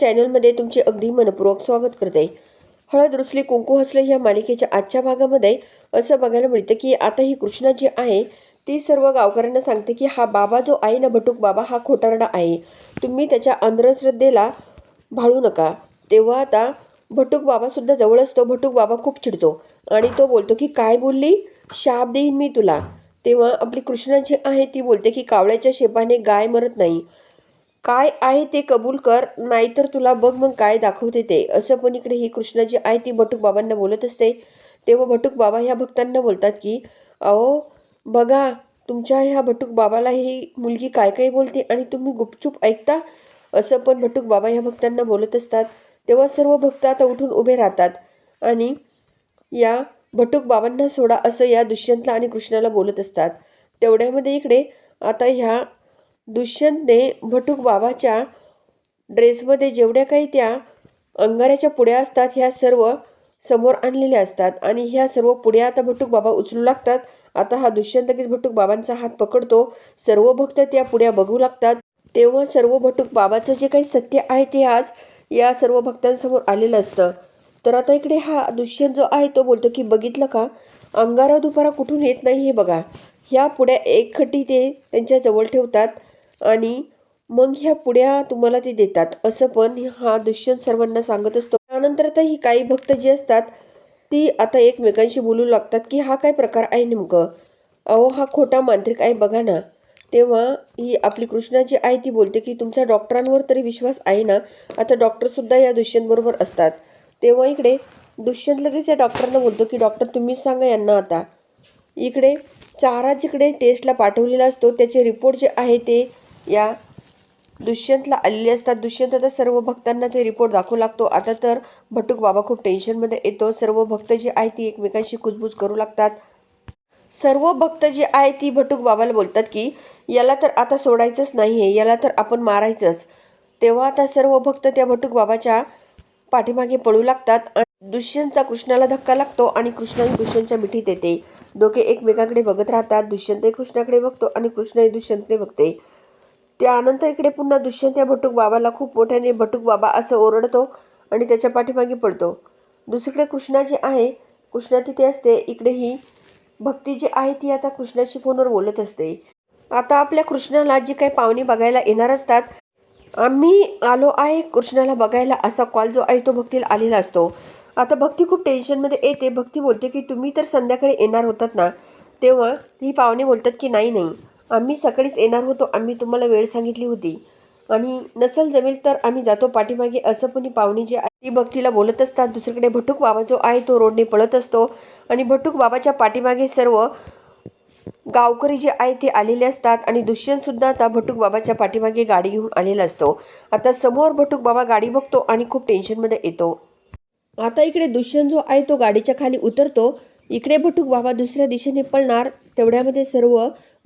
चॅनलमध्ये तुमचे अगदी मनपूर्वक स्वागत करते. हळद रुसली कुंकू हसले या मालिकेच्या आजच्या भागामध्ये असं बघायला मिळतं की आता ही कृष्णा जी आहे ती सर्व गावकऱ्यांना सांगते की हा बाबा जो आहे ना भटूक बाबा हा खोटारडा आहे. तुम्ही त्याच्या अंधश्रद्धेला भाळू नका. तेव्हा आता भटूक बाबासुद्धा जवळ असतो भटूक बाबा खूप चिडतो आणि तो बोलतो की काय बोलली? शाप देईन मी तुला. तेव्हा आपली कृष्णा जी आहे ती बोलते की कावळ्याच्या शेपाने गाय मरत नाही. काय आहे ते कबूल कर नाहीतर तुला बघ मग काय दाखवते ते. असं पण इकडे ही कृष्णा जी आहे ती भटूक बाबांना बोलत असते. तेव्हा भटूक बाबा ह्या भक्तांना बोलतात की अहो बघा तुमच्या ह्या भटूक बाबाला ही मुलगी काय काय बोलते आणि तुम्ही गुपचूप ऐकता? असं पण भटूक बाबा ह्या भक्तांना बोलत असतात. तेव्हा सर्व भक्त आता उठून उभे राहतात आणि या भटूक बाबांना सोडा असं या दुष्यंतला आणि कृष्णाला बोलत असतात. तेवढ्यामध्ये इकडे आता ह्या दुष्यंतने भटूक बाबाच्या ड्रेसमध्ये जेवढ्या काही त्या अंगाऱ्याच्या पुड्या असतात ह्या सर्व समोर आणलेल्या असतात. आणि ह्या सर्व पुढे आता भटूक बाबा उचलू लागतात. आता हा दुष्यंत की भटूक बाबांचा हात पकडतो. सर्व भक्त त्या पुड्या बघू लागतात. तेव्हा सर्व भटूक बाबाचं जे काही सत्य आहे ते आज या सर्व भक्तांसमोर आलेलं असतं. तर आता इकडे हा दुष्यंत जो आहे तो बोलतो की बघितलं का? अंगारा दुपारा कुठून येत नाही हे बघा. ह्या पुढ्या एक खटी ते त्यांच्या जवळ ठेवतात. आणि मग ह्या पुड्या तुम्हाला ते देतात. असं पण हा दुष्यंत सर्वांना सांगत असतो. त्यानंतर तर ही काही भक्त जी असतात ती आता एकमेकांशी बोलू लागतात की हा काय प्रकार आहे नेमकं? अहो हा खोटा मांत्रिक आहे बघा ना. तेव्हा ही आपली कृष्णा जी आहे ती बोलते की तुमचा डॉक्टरांवर तरी विश्वास आहे ना? आता डॉक्टरसुद्धा या दुष्यंतबरोबर असतात. तेव्हा इकडे दुष्यंत लगेच या डॉक्टरांना बोलतो की डॉक्टर तुम्हीच सांगा यांना आता. इकडे चारा जिकडे टेस्टला पाठवलेला असतो त्याचे रिपोर्ट जे आहे ते या दुष्यंतला आलेले असतात. दुष्यंत आता सर्व भक्तांना ते रिपोर्ट दाखवू लागतो. आता तर भटूक बाबा खूप टेन्शनमध्ये येतो. सर्व भक्त जे आहे ती एकमेकांशी कुजबूज करू लागतात. सर्व भक्त जे आहे ती भटूक बाबाला बोलतात की याला तर आता सोडायचंच नाही आहे याला तर आपण मारायचंच. तेव्हा आता सर्व भक्त त्या भटूक बाबाच्या पाठीमागे पळू लागतात आणि दुष्यंतचा कृष्णाला धक्का लागतो आणि कृष्णाही दुष्यंतच्या मिठीत येते. दोघे एकमेकांकडे बघत राहतात. दुष्यंतही कृष्णाकडे बघतो आणि कृष्णही दुष्यंतकडे बघते. त्यानंतर इकडे पुन्हा दुष्यंत या भटूक बाबाला खूप मोठ्याने भटूक बाबा असं ओरडतो आणि त्याच्या पाठीमागे पडतो. दुसरीकडे कृष्णा जी आहे कृष्णा तिथे असते. इकडे ही भक्ती जी आहे ती आता कृष्णाशी फोनवर बोलत असते. आता आपल्या कृष्णाला जी काही पाहुणे बघायला येणार असतात आम्ही आलो आहे कृष्णाला बघायला. असा कॉल जो आहे तो भक्तीला आलेला असतो. आता भक्ती खूप टेन्शनमध्ये येते. भक्ती बोलते की तुम्ही तर संध्याकाळी येणार होतात ना. तेव्हा ही पाहुणे बोलतात की नाही नाही. आम्ही सकाळीच येणार होतो आम्ही तुम्हाला वेळ सांगितली होती. आणि नसल जमेल तर आम्ही जातो पाठीमागे असं पण पाहुणी जे ती भक्तीला बोलत असतात. दुसरीकडे भटूक बाबा जो आहे तो रोडने पळत असतो. आणि भटूक बाबाच्या पाठीमागे सर्व गावकरी जे आहे ते आलेले असतात. आणि दुष्यंतसुद्धा आता भटूक बाबाच्या पाठीमागे गाडी घेऊन आलेला असतो. आता समोर भटूक बाबा गाडी बघतो आणि खूप टेन्शनमध्ये येतो. आता इकडे दुष्यंत जो आहे तो गाडीच्या खाली उतरतो. इकडे भटूक बाबा दुसऱ्या दिशेने पळणार. तेवढ्यामध्ये सर्व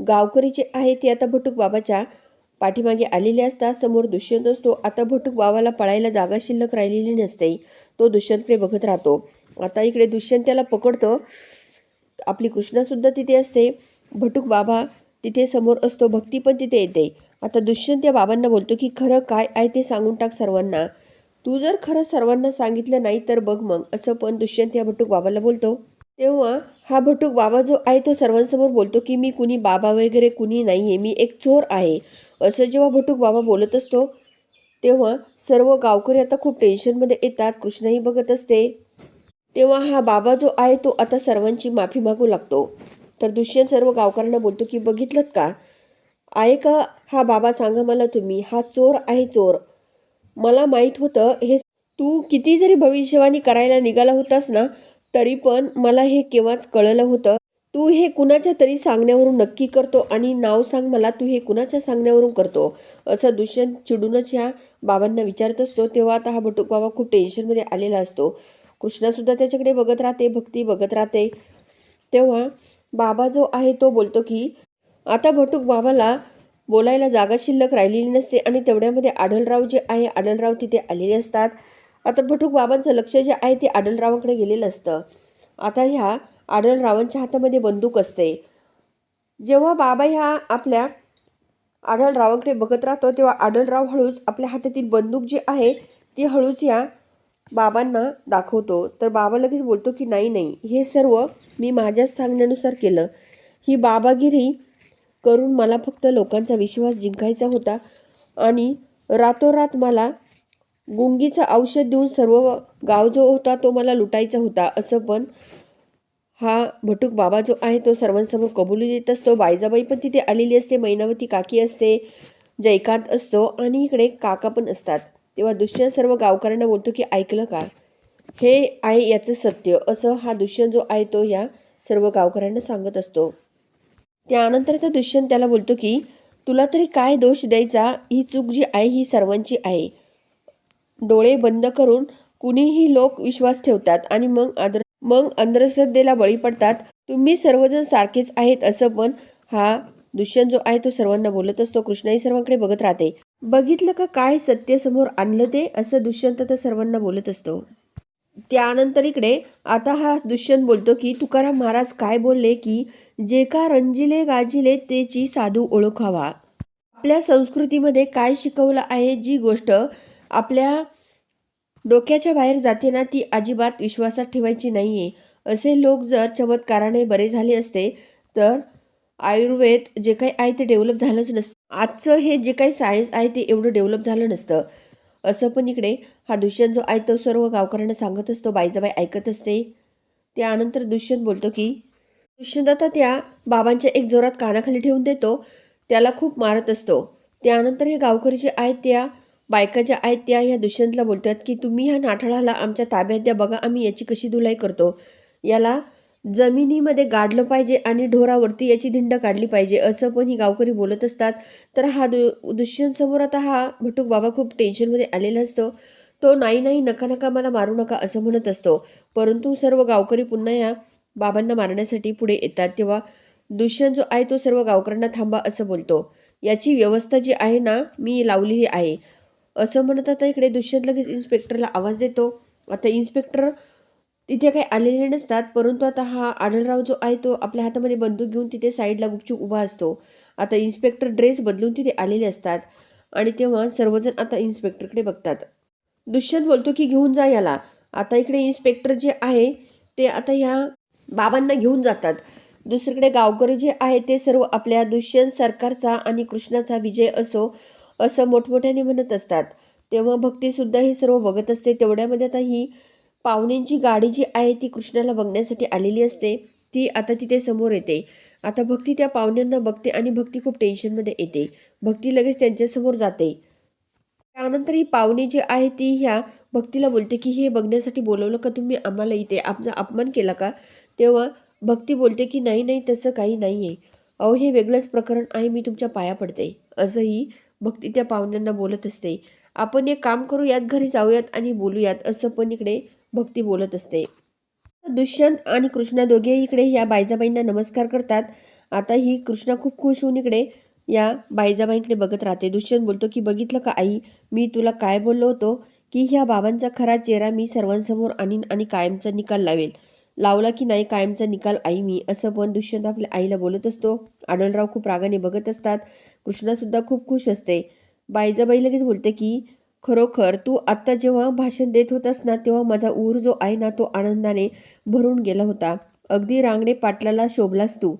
गावकरी जे आहे ते आता भटूक बाबाच्या पाठीमागे आलेले असतात. समोर दुष्यंत असतो. आता भटूक बाबाला पळायला जागा शिल्लक राहिलेली नसते. तो दुष्यंतकडे बघत राहतो. आता इकडे दुष्यंत त्याला पकडतो. आपली कृष्णासुद्धा तिथे असते. भटूक बाबा तिथे समोर असतो. भक्ती पण तिथे येते. आता दुष्यंत या बाबांना बोलतो की खरं काय आहे ते सांगून टाक सर्वांना. तू जर खरं सर्वांना सांगितलं नाही तर बघ मग. असं पण दुष्यंत या भटूक बाबाला बोलतो. तेव्हा हा भटूक बाबा जो आहे तो सर्वांसमोर बोलतो की मी कुणी बाबा वगैरे कुणी नाही आहे मी एक चोर आहे. असं जेव्हा भटूक बाबा बोलत असतो तेव्हा सर्व गावकरी आता खूप टेन्शनमध्ये येतात कृष्णाही बघत असते. तेव्हा हा बाबा जो आहे तो आता सर्वांची माफी मागू लागतो. तर दुष्यंत सर्व गावकऱ्यांना बोलतो की बघितलं का? आहे का हा बाबा? सांगा मला तुम्ही. हा चोर आहे चोर. मला माहीत होतं हे तू किती जरी भविष्यवाणी करायला निघाला होतास ना तरी पण मला हे केव्हाच कळलं होतं. तू हे कुणाच्या तरी सांगण्यावरून नक्की करतो आणि नाव सांग मला तू हे कुणाच्या सांगण्यावरून करतो? असं दुष्यंत चिडूनच ह्या बाबांना विचारत असतो. तेव्हा आता हा भटूक बाबा खूप टेन्शनमध्ये आलेला असतो. कृष्णासुद्धा त्याच्याकडे बघत राहते भक्ती बघत राहते. तेव्हा बाबा जो आहे तो बोलतो की आता भटूक बाबाला बोलायला जागा शिल्लक राहिलेली नसते आणि तेवढ्यामध्ये आढळराव जे आहे आढळराव तिथे आलेले असतात. आता भटूक बाबांचं लक्ष जे आहे ते आडलरावांकडे गेलेलं असतं. आता ह्या आढळरावांच्या हातामध्ये बंदूक असते. जेव्हा बाबा ह्या आपल्या आढळरावांकडे बघत राहतो तेव्हा आढळराव हळूच आपल्या हातातील बंदूक जी आहे ती हळूच या बाबांना दाखवतो. तर बाबा लगेच बोलतो की नाही नाही हे सर्व मी माझ्याच सांगण्यानुसार केलं. ही बाबागिरी करून मला फक्त लोकांचा विश्वास जिंकायचा होता आणि रातोरात मला गुंगीचं औषध देऊन सर्व गाव जो होता तो मला लुटायचा होता. असं पण हा भटूक बाबा जो आहे तो सर्वांसमोर कबुली देत असतो. बायजाबाई पण तिथे आलेली असते. मैनावती काकी असते. जयकांत असतो. आणि इकडे काका पण असतात. तेव्हा दुष्यंत सर्व गावकऱ्यांना बोलतो की ऐकलं का? हे आहे याचं सत्य. असं हा दुष्यंत जो आहे तो या सर्व गावकऱ्यांना सांगत असतो. त्यानंतर त्या दुष्यंत त्याला बोलतो की तुला तरी काय दोष द्यायचा? ही चूक जी आहे ही सर्वांची आहे. डोळे बंद करून कुणीही लोक विश्वास ठेवतात आणि मग आदर मग अंधश्रद्धेला बळी पडतात. तुम्ही सर्वजण सारखेच आहेत असं पण हा दुष्यंत जो आहे तो सर्वांना बोलत असतो. कृष्णाही सर्वांकडे बघत राहते. बघितलं का काय सत्य समोर आणलं ते असं दुष्यंत तर सर्वांना बोलत असतो. त्यानंतर इकडे आता हा दुष्यंत बोलतो की तुकाराम महाराज काय बोलले की जे का रंजिले गाजिले तेची साधू ओळखावा. आपल्या संस्कृतीमध्ये काय शिकवलं आहे जी गोष्ट आपल्या डोक्याच्या बाहेर जाते ना ती अजिबात विश्वासात ठेवायची नाही आहे असे लोक जर चमत्काराने बरे झाले असते तर आयुर्वेद जे काही आहे ते डेव्हलप झालंच नसतं. आजचं हे जे काही सायन्स आहे ते एवढं डेव्हलप झालं नसतं. असं पण इकडे हा दुष्यंत जो आहे तो सर्व गावकऱ्यांना सांगत असतो बाईजाबाई ऐकत असते. त्यानंतर दुष्यंत बोलतो की दुष्यंत आता त्या बाबांच्या एक जोरात कानाखाली ठेवून देतो त्याला खूप मारत असतो. त्यानंतर हे गावकरी जे आहेत त्या बायका ज्या आहेत त्या ह्या दुष्यंतला बोलतात की तुम्ही ह्या नाठाळाला आमच्या ताब्यात द्या बघा आम्ही याची कशी धुलाई करतो. याला जमिनीमध्ये गाडलं पाहिजे आणि ढोरावरती याची धिंड काढली पाहिजे असं पण ही गावकरी बोलत असतात. तर हा दु दुष्यंत समोर आता हा भटूक बाबा खूप टेन्शनमध्ये आलेला असतो. तो नाही नाही नका नका मला मारू नका असं म्हणत असतो. परंतु सर्व गावकरी पुन्हा या बाबांना मारण्यासाठी पुढे येतात. तेव्हा दुष्यंत जो आहे तो सर्व गावकऱ्यांना थांबा असं बोलतो. याची व्यवस्था जी आहे ना मी लावलेली आहे. असं म्हणत आता इकडे दुष्यंत लगेच इन्स्पेक्टरला आवाज देतो. आता इन्स्पेक्टर तिथे काही आलेले नसतात परंतु आता हा आढळराव जो आहे तो आपल्या हातामध्ये बंदूक घेऊन तिथे साईडला गुपचूप उभा असतो. आता इन्स्पेक्टर ड्रेस बदलून तिथे आलेले असतात आणि तेव्हा सर्वजण आता इन्स्पेक्टरकडे बघतात. दुष्यंत बोलतो की घेऊन जा याला. आता इकडे इन्स्पेक्टर जे आहे ते आता ह्या बाबांना घेऊन जातात. दुसरीकडे गावकरी जे आहे ते सर्व आपल्या दुष्यंत सरकारचा आणि कृष्णाचा विजय असो असं मोठमोठ्याने म्हणत असतात. तेव्हा भक्तीसुद्धा हे सर्व बघत असते. तेवढ्यामध्ये आता ही पाहुण्यांची गाडी जी आहे ती कृष्णाला बघण्यासाठी आलेली असते. ती आता तिथे समोर येते. आता भक्ती त्या पाहुण्यांना बघते आणि भक्ती खूप टेन्शनमध्ये येते. भक्ती लगेच त्यांच्यासमोर जाते. त्यानंतर ही पाहुणे जी आहे ती ह्या भक्तीला बोलते की हे बघण्यासाठी बोलवलं का तुम्ही आम्हाला इथे? आमचा अपमान केला का? तेव्हा भक्ती बोलते की नाही नाही तसं काही नाही आहे अहो हे वेगळंच प्रकरण आहे. मी तुमच्या पाया पडते. असंही भक्ती त्या पाहुण्यांना बोलत असते. आपण एक काम करूयात घरी जाऊयात आणि बोलूयात असं पण इकडे भक्ती बोलत असते. दुष्यंत आणि कृष्णा दोघे इकडे या बायजाबाईंना नमस्कार करतात. आता ही कृष्णा खूप खुश होऊन इकडे या बायजाबाईंकडे बघत राहते. दुष्यंत बोलतो की बघितलं का आई मी तुला काय बोललो होतो? की ह्या बाबांचा खरा चेहरा मी सर्वांसमोर आणीन आणि कायमचा निकाल लावेल. लावला की नाही कायमचा निकाल आई मी असं पण दुष्यंत आपल्या आईला बोलत असतो. आढळराव खूप रागाने बघत असतात. कृष्णासुद्धा खूप खुश असते. बायजाबाई लगेच बोलते की खरोखर तू आत्ता जेव्हा भाषण देत होतास ना तेव्हा माझा ऊर जो आहे ना तो आनंदाने भरून गेला होता. अगदी रांगडे पाटलाला शोभलास तू.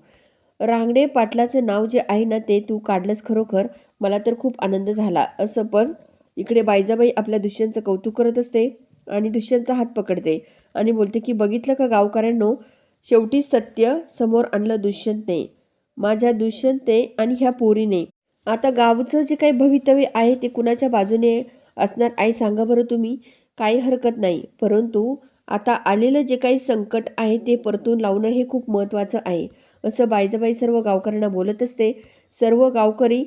रांगडे पाटलाचं नाव जे आहे ना ते तू काढलंस खरोखर मला तर खूप आनंद झाला. असं पण इकडे बायजाबाई आपल्या दुष्यांचं कौतुक करत असते आणि दुष्यंतचा हात पकडते आणि बोलते की बघितलं का गावकऱ्यांनो शेवटी सत्य समोर आणलं दुष्यंतने. माझ्या दुष्यंतने आणि ह्या पोरीने. आता गावचं जे काही भवितव्य आहे ते कुणाच्या बाजूने असणार आहे सांगा बरं तुम्ही. काही हरकत नाही. परंतु आता आलेलं जे काही संकट आहे ते परतून लावणं हे खूप महत्त्वाचं आहे. असं बायजाबाई सर्व गावकऱ्यांना बोलत असते. सर्व गावकरी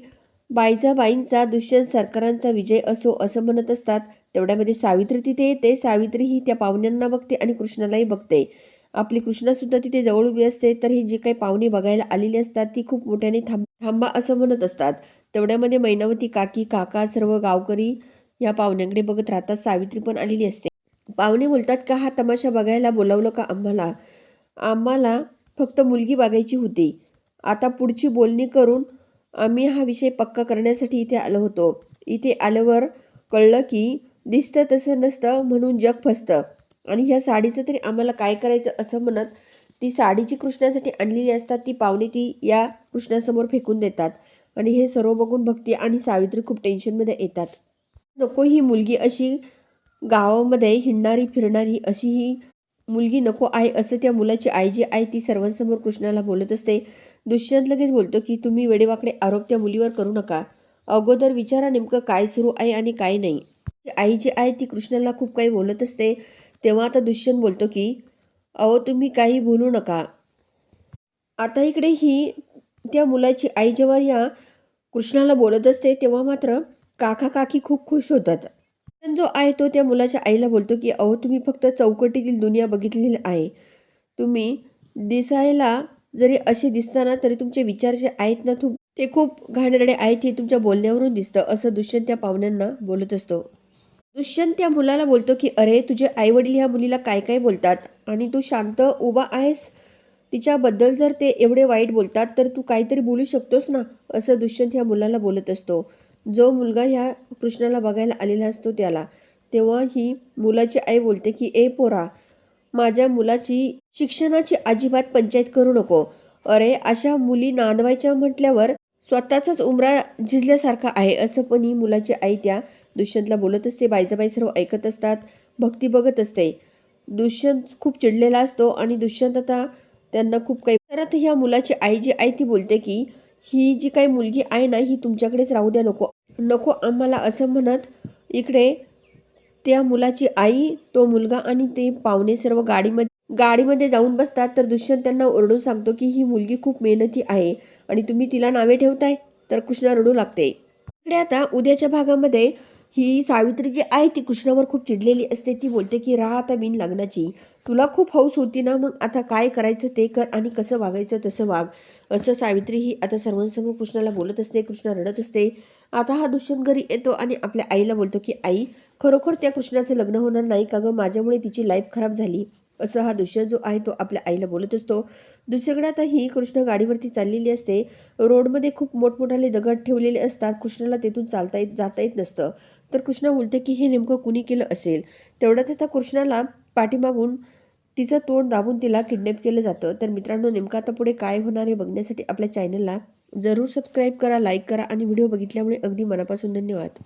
बायजाबाईंचा दुष्यंत सरकारांचा विजय असो असं म्हणत असतात. तेवढ्यामध्ये सावित्री तिथे येते. सावित्री ही त्या पाहुण्यांना बघते आणि कृष्णालाही बघते. आपली कृष्णासुद्धा तिथे जवळ उभी असते तर ही जी काही पाहुणे बघायला आलेली असतात ती खूप मोठ्याने थांब थांबा असं म्हणत असतात. तेवढ्यामध्ये मैनावती काकी काका सर्व गावकरी या पाहुण्यांकडे बघत राहतात. सावित्री पण आलेली असते. पाहुणे बोलतात का हा तमाशा बघायला बोलावलं का आम्हाला? आम्हाला फक्त मुलगी बघायची होती. आता पुढची बोलणी करून आम्ही हा विषय पक्का करण्यासाठी इथे आलो होतो. इथे आल्यावर कळलं की दिसतं तसं नसतं म्हणून जग फसतं. आणि ह्या साडीचं तरी आम्हाला काय करायचं असं म्हणत ती साडी जी कृष्णासाठी आणलेली असतात ती पाहुणे ती या कृष्णासमोर फेकून देतात. आणि हे सर्व बघून भक्ती आणि सावित्री खूप टेन्शनमध्ये येतात. नको ही मुलगी अशी गावामध्ये हिंडणारी फिरणारी अशी ही मुलगी नको आहे असं त्या मुलाची आई जी आहे ती सर्वांसमोर कृष्णाला बोलत असते. दुष्यंत लगेच बोलतो की तुम्ही वेडेवाकडे आरोप त्या मुलीवर करू नका. अगोदर विचारा नेमकं काय सुरू आहे आणि काय नाही. आई जी आहे ती कृष्णाला खूप काही बोलत असते. तेव्हा आता दुष्यंत बोलतो की अहो तुम्ही काही बोलू नका. आता इकडे ही त्या मुलाची आई जेव्हा या कृष्णाला बोलत असते तेव्हा मात्र काका काकी खूप खुश होतात. पण जो आहे तो त्या मुलाच्या आईला बोलतो की अहो तुम्ही फक्त चौकटीतील दुनिया बघितलेली आहे. तुम्ही दिसायला जरी असे दिसताना तरी तुमचे विचार जे आहेत ना ते खूप घाणेरडे आहेत हे तुमच्या बोलण्यावरून दिसतं असं दुष्यंत त्या पाहुण्यांना बोलत असतो. दुष्यंत त्या मुलाला बोलतो की अरे तुझे आईवडील ह्या मुलीला काय काय बोलतात? आणि तू शांत उभा आहेस? तिच्याबद्दल जर ते एवढे वाईट बोलतात तर तू काहीतरी बोलू शकतोस ना? असं दुष्यंत ह्या मुलाला बोलत असतो. जो मुलगा ह्या कृष्णाला बघायला आलेला असतो त्याला तेव्हा ही मुलाची आई बोलते की ए पोरा माझ्या मुलाची शिक्षणाची अजिबात पंचायत करू नको. अरे अशा मुली नांदवायच्या म्हटल्यावर स्वतःचाच उमरा झिजल्यासारखा आहे. असं पण ही मुलाची आई त्या दुष्यंतला बोलत असते बाईजाबाई सर्व ऐकत असतात भक्ती बघत असते. दुष्यंत खूप चिडलेला असतो आणि दुष्यंत आता त्यांना खूप काही तर ह्या मुलाची आई जी आहे ती बोलते की ही जी काही मुलगी आहे ना ही तुमच्याकडेच राहू द्या नको नको आम्हाला असं म्हणत. इकडे त्या मुलाची आई तो मुलगा आणि ते पाहुणे सर्व गाडीमध्ये गाडीमध्ये जाऊन बसतात. तर दुष्यंत त्यांना ओरडून सांगतो की ही मुलगी खूप मेहनती आहे आणि तुम्ही तिला नावे ठेवताय? तर कृष्णा रडू लागते. इकडे आता उद्याच्या भागामध्ये ही सावित्री जी आहे ती कृष्णावर खूप चिडलेली असते. ती बोलते की राहा आता बिन लग्नाची. तुला खूप हौस होती ना मग आता काय करायचं ते कर आणि कसं वागायचं तसं वाग. असं सावित्री ही आता सर्वांसमोर कृष्णाला बोलत असते कृष्णा रडत असते. आता हा दुष्यंत घरी येतो आणि आपल्या आईला बोलतो की आई खरोखर त्या कृष्णाचं लग्न होणार नाही का गं? माझ्यामुळे तिची लाईफ खराब झाली. असं हा दुष्यंत जो आहे तो आपल्या आईला बोलत असतो. दुसरीकडे आता ही कृष्ण गाडीवरती चाललेली असते. रोडमध्ये खूप मोठमोठाले दगड ठेवलेले असतात. कृष्णाला तेथून चालता येत जाता येत नसतं. तर कृष्णा बोलते की हे नेमकं कुणी केलं असेल? तेवढ्यात आता कृष्णाला पाठीमागून तिचं तोंड दाबून तिला किडनॅप केलं जातं. तर मित्रांनो नेमकं आता पुढे काय होणार आहे बघण्यासाठी आपल्या चॅनलला जरूर सबस्क्राईब करा लाईक करा आणि व्हिडिओ बघितल्यामुळे अगदी मनापासून धन्यवाद.